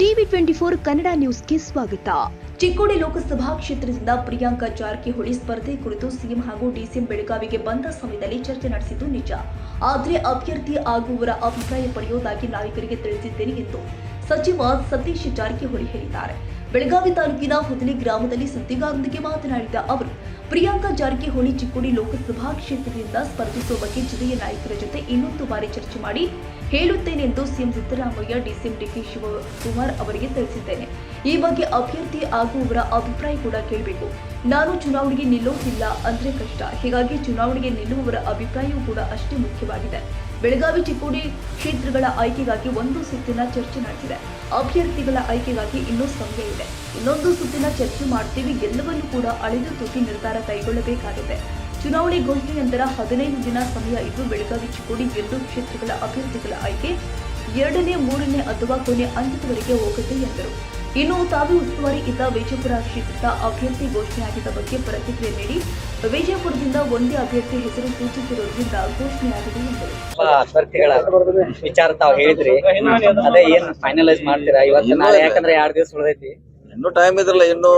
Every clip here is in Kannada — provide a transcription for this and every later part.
ಟ್ವೆಂಟಿ ಫೋರ್ ಕನ್ನಡ ನ್ಯೂಸ್ಗೆ ಸ್ವಾಗತ. ಚಿಕ್ಕೋಡಿ ಲೋಕಸಭಾ ಕ್ಷೇತ್ರದಿಂದ ಪ್ರಿಯಾಂಕಾ ಜಾರಕಿಹೊಳಿ ಸ್ಪರ್ಧೆ ಕುರಿತು ಸಿಎಂ ಹಾಗೂ ಡಿಸಿಎಂ ಬೆಳಗಾವಿಗೆ ಬಂದ ಸಮಯದಲ್ಲಿ ಚರ್ಚೆ ನಡೆಸಿದ್ದು ನಿಜ. ಆದರೆ ಅಭ್ಯರ್ಥಿ ಆಗುವವರ ಅಭಿಪ್ರಾಯ ಪಡೆಯುವುದಾಗಿ ನಾಯಕರಿಗೆ ತಿಳಿಸಿದ್ದೇನೆ ಎಂದು ಸಚಿವ ಸತೀಶ್ ಜಾರಕಿಹೊಳಿ ಹೇಳಿದ್ದಾರೆ. ಬೆಳಗಾವಿ ತಾಲೂಕಿನ ಹೊದಲಿ ಗ್ರಾಮದಲ್ಲಿ ಸುದ್ದಿಗಾರರೊಂದಿಗೆ ಮಾತನಾಡಿದ ಅವರು ಪ್ರಿಯಾಂಕಾ ಜಾರಕಿಹೊಳಿ ಚಿಕ್ಕೋಡಿ ಲೋಕಸಭಾ ಕ್ಷೇತ್ರದಿಂದ ಸ್ಪರ್ಧಿಸುವ ಬಗ್ಗೆ ಜಿಲ್ಲೆಯ ನಾಯಕರ ಜೊತೆ ಇನ್ನೊಂದು ಬಾರಿ ಚರ್ಚೆ ಮಾಡಿ ಹೇಳುತ್ತೇನೆ ಎಂದು CM Siddaramaiah, DCM DK Shivakumar ಅವರಿಗೆ ತಿಳಿಸಿದ್ದೇನೆ. ಈ ಬಗ್ಗೆ ಅಭ್ಯರ್ಥಿ ಆಗುವವರ ಅಭಿಪ್ರಾಯ ಕೂಡ ಕೇಳಬೇಕು. ನಾನು ಚುನಾವಣೆಗೆ ನಿಲ್ಲೋದಿಲ್ಲ ಅಂದ್ರೆ ಕಷ್ಟ. ಹೀಗಾಗಿ ಚುನಾವಣೆಗೆ ನಿಲ್ಲುವವರ ಅಭಿಪ್ರಾಯವೂ ಕೂಡ ಅಷ್ಟೇ ಮುಖ್ಯವಾಗಿದೆ. ಬೆಳಗಾವಿ ಚಿಕ್ಕೋಡಿ ಕ್ಷೇತ್ರಗಳ ಆಯ್ಕೆಗಾಗಿ ಒಂದು ಸುತ್ತಿನ ಚರ್ಚೆ ನಡೆದಿದೆ. ಅಭ್ಯರ್ಥಿಗಳ ಆಯ್ಕೆಗಾಗಿ ಇನ್ನೂ ಸಮಯ ಇದೆ. ಇನ್ನೊಂದು ಸುತ್ತಿನ ಚರ್ಚೆ ಮಾಡ್ತೀವಿ. ಎಲ್ಲವನ್ನೂ ಕೂಡ ಅಳೆದು ತೂಕಿ ನಿರ್ಧಾರ ಕೈಗೊಳ್ಳಬೇಕಾಗಿದೆ ಚುನಾವಣೆ ಘೋಷಣೆ ನಂತರ ಹದಿನೈದು ದಿನ ಸಮಯ ಇದ್ದು ಬೆಳಗಾವಿ ಚಿಕ್ಕೋಡಿ ಎರಡು ಕ್ಷೇತ್ರಗಳ ಅಭ್ಯರ್ಥಿಗಳ ಆಯ್ಕೆ, ಎರಡನೇ, ಮೂರನೇ ಅಥವಾ ಕೊನೆ ಹಂತದವರೆಗೆ ಹೋಗುತ್ತೆ ಎಂದರು. ಇನ್ನು ತಾವೇ ಉಸ್ತುವಾರಿ ಇದ್ದ ವಿಜಯಪುರ ಕ್ಷೇತ್ರದ ಅಭ್ಯರ್ಥಿ ಘೋಷಣೆಯಾಗಿದ್ದ ಬಗ್ಗೆ ಪ್ರತಿಕ್ರಿಯೆ ನೀಡಿ ವಿಜಯಪುರದಿಂದ ಒಂದೇ ಅಭ್ಯರ್ಥಿ ಹೆಸರು ಸೂಚಿಸಿರುವುದರಿಂದ ಘೋಷಣೆಯಾಗಿದೆ ಎಂದರು. ಅಭ್ಯರ್ಥಿಗಳ ವಿಚಾರ ತಾವ್ ಹೇಳಿದ್ರಿ. ಅದೇ ಏನ್ ಫೈನಲೈಸ್ ಮಾಡ್ತೀರಾ? ಇವತ್ತು ನಾಳೆ ಯಾಕಂದ್ರೆ ಎರಡ್ ದಿವಸ ಉಳಿದೈತಿ. ಇನ್ನು ಟೈಮ್ ಇದ್ರಲ್ಲ ಇನ್ನು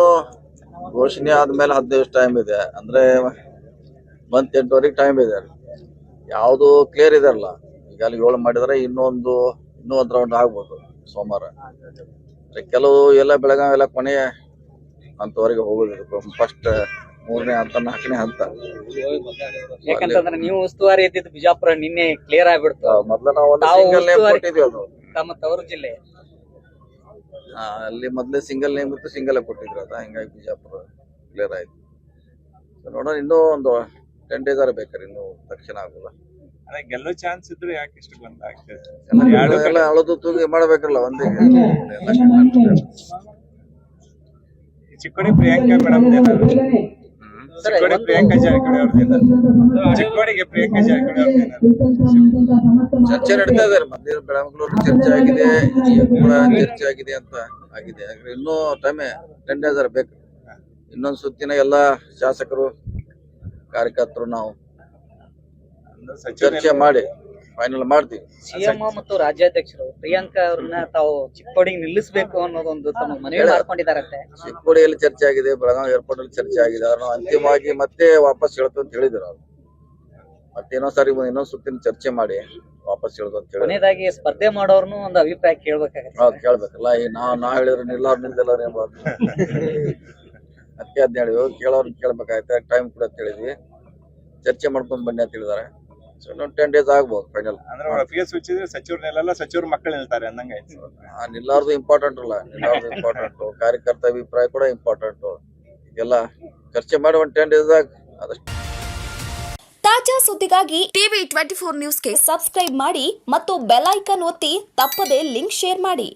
ಘೋಷಣೆ ಆದ್ಮೇಲೆ ಹತ್ತು ದಿವಸ ಟೈಮ್ ಇದೆ. ಅಂದ್ರೆ ಮಂತ್ ಎಂಟುವರೆಗೆ ಟೈಮ್ ಇದೆ ಯಾವುದು ಕ್ಲಿಯರ್ ಇದೆಲ್ಲ ಈಗ ಅಲ್ಲಿ ಏಳು ಮಾಡಿದ್ರೆ ಇನ್ನೊಂದು ಇನ್ನೂ ಒಂದು ರೌಂಡ್ ಆಗ್ಬೋದು ಸೋಮವಾರ. ಕೆಲವು ಎಲ್ಲ ಬೆಳಗಾವಿ ಎಲ್ಲ ಕೊನೆಯ ಹಂತವರೆಗೆ ಹೋಗೋದು ಫಸ್ಟ್ ಮೂರನೇ ಹಂತ ನಾಲ್ಕನೇ ಹಂತ. ಯಾಕಂತಂದ್ರೆ ನೀವು ಉಸ್ತುವಾರಿ ಇದ್ದಿದ್ದು ಬಿಜಾಪುರ ನಿನ್ನೆ ಕ್ಲಿಯರ್ ಆಗ್ಬಿಡ್ತು. ಮೊದ್ಲು ನಾವು ಒಂದು ತಾವು ಸಿಂಗಲ್ ನೇಮ್ ಉಸ್ತುವಾರಿ- ಕೊಟ್ಟಿದ್ವಿ ಅದು. ತಮ್ಮ ತವರು ಜಿಲ್ಲೆ. ಆ, ಅಲ್ಲಿ ಮೊದ್ಲೇ ಸಿಂಗಲ್ ನೇಮ್ ಇತ್ತು ಸಿಂಗಲ್ ಕೊಟ್ಟಿದ್ರು ಅದ. ಹಿಂಗಾಗಿ ಬಿಜಾಪುರ ಕ್ಲಿಯರ್ ಆಯ್ತು. So ನೋಡೋಣ ಇನ್ನೂ ಒಂದು ಟೆನ್ ಡೇಸ್ ಆರ ಬೇಕಾರೆ ಇನ್ನೂ ತಕ್ಷಣ ಆಗೋಲ್ಲ. ಅದೇ ಗೆಲ್ಲೋ ಚಾನ್ಸ್ ಇದ್ರೆ ಯಾಕೆ ಇಷ್ಟು ಬಂದ ಆಗ್ತದೆ? ಎಲ್ಲ ಎರಡು ಎಲ್ಲ ಅಳದು ತೂಗಿ ಮಾಡ್ಬೇಕಲ್ಲ ಒಂದೇ ಈ ಚಿಕ್ಕೋಡಿ ಪ್ರಿಯಾಂಕಾ ಮೇಡಮ್ ಚಿಕ್ಕೋಡಿ ಪ್ರಿಯಾಂಕಾ ಜಾರಕಿಹೊಳಿ ಅವ್ರದ್ದು ಚಿಕ್ಕೋಡಿಗೆ ಪ್ರಿಯಾಂಕಾ ಜಾರಕಿಹೊಳಿ ಅವ್ರದ್ದು ಚರ್ಚೆ ನಡೀತಾ ಇದಾರೆ ಮಂದಿರ ಬೆಳಮಗಳೂರು ಚರ್ಚೆ ಆಗಿದೆ ಕೂಡ ಚರ್ಚೆ ಆಗಿದೆ ಅಂತ ಆಗಿದೆ. ಇನ್ನೂ ಟೈಮೇ ಟೆನ್ ಡೇಸ್ ಬೇಕು. ಇನ್ನೊಂದು ಸುತ್ತಿನ ಎಲ್ಲ ಶಾಸಕರು ಕಾರ್ಯಕರ್ತರು ನಾವು ಚರ್ಚೆ ಮಾಡಿ ಫೈನಲ್ ಮಾಡ್ತೀವಿ. ಸಿಎಂ ಮತ್ತು ರಾಜ್ಯಾಧ್ಯಕ್ಷರು ಪ್ರಿಯಾಂಕಾ ಅವ್ರನ್ನ ತಾವು ಚಿಕ್ಕೋಡಿಗೆ ನಿಲ್ಲಿಸಬೇಕು ಅನ್ನೋದೊಂದು ತಮ್ಮ ಮನವಿ ಮಾಡ್ಕೊಂಡಿದಾರಂತೆ ಚಿಕ್ಕೋಡಿಯಲ್ಲಿ ಚರ್ಚೆ ಆಗಿದೆ ಬೆಳಗಾವಿ ಏರ್ಪೋರ್ಟ್ ಅಲ್ಲಿ ಚರ್ಚೆ ಆಗಿದೆ ಅವ್ರನ್ನ ಅಂತಿಮವಾಗಿ ಮತ್ತೆ ವಾಪಸ್ ಹೇಳ್ತು ಅಂತ ಹೇಳಿದ್ರು ಅವ್ರು. ಮತ್ತೆ ಇನ್ನೊಂದ್ ಸಾರಿ ಇನ್ನೊಂದ್ ಸುತ್ತಿನ ಚರ್ಚೆ ಮಾಡಿ ವಾಪಸ್ ಹೇಳುದು ಅಂತ ಹೇಳಿ ಕೊನೆಯದಾಗಿ ಸ್ಪರ್ಧೆ ಮಾಡೋರ್ನು ಒಂದು ಅಭಿಪ್ರಾಯ ಕೇಳ್ಬೇಕಾಗತ್ತೆ. ಹೌದು ಕೇಳ್ಬೇಕಲ್ಲ ಈ ನಾವ್ ನಾ ಹೇಳಿದ್ರೆ ನಿಲ್ಲ ನಿಲ್ದಿಲ್ಲ ಅದಕ್ಕೆ ಅದ್ನ ಹೇಳಿದ್ವಿ ಕೇಳೋರ್ ಕೇಳ್ಬೇಕಾಗತ್ತೆ ಟೈಮ್ ಕೂಡ ಅಂತ ಹೇಳಿದ್ವಿ ಚರ್ಚೆ ಮಾಡ್ಕೊಂಡ್ ಬನ್ನಿ ಅಂತ ಹೇಳಿದಾರೆ ಸೊ ಇನ್ನೊಂದು ಟೆನ್ ಡೇಸ್ ಆಗ್ಬೋದು ಫೈನಲ್ ಅಂದ್ರೆ ಅವ್ರ ಫಿಯರ್ ಸೂಚಿದ್ರೆ ಸಚಿವರು ನಿಲ್ಲಲ್ಲ ಸಚಿವರು ಮಕ್ಕಳು ನಿಲ್ತಾರೆ ಅಂದಂಗ ಆಯ್ತು. ನಿಲ್ಲಾರ್ದು ಇಂಪಾರ್ಟೆಂಟ್ ಅಲ್ಲ ನಿಲ್ಲಾರ್ದು ಇಂಪಾರ್ಟೆಂಟ್ ಕಾರ್ಯಕರ್ತ ಅಭಿಪ್ರಾಯ ಕೂಡ ಇಂಪಾರ್ಟೆಂಟ್ ಎಲ್ಲ ಖರ್ಚೆ ಮಾಡಿ ಒಂದ್ ಟೆನ್ ಡೇಸ್ ಆಗ ಅದಷ್ಟು ತಾಜಾ ಸುದ್ದಿಗಾಗಿ ಟಿವಿ ಟ್ವೆಂಟಿ ಫೋರ್ ನ್ಯೂಸ್ಗೆ ಸಬ್ಸ್ಕ್ರೈಬ್ ಮಾಡಿ ಮತ್ತು ಬೆಲ್ ಐಕನ್ ಒತ್ತಿ ತಪ್ಪದೇ ಲಿಂಕ್ ಶೇರ್ ಮಾಡಿ.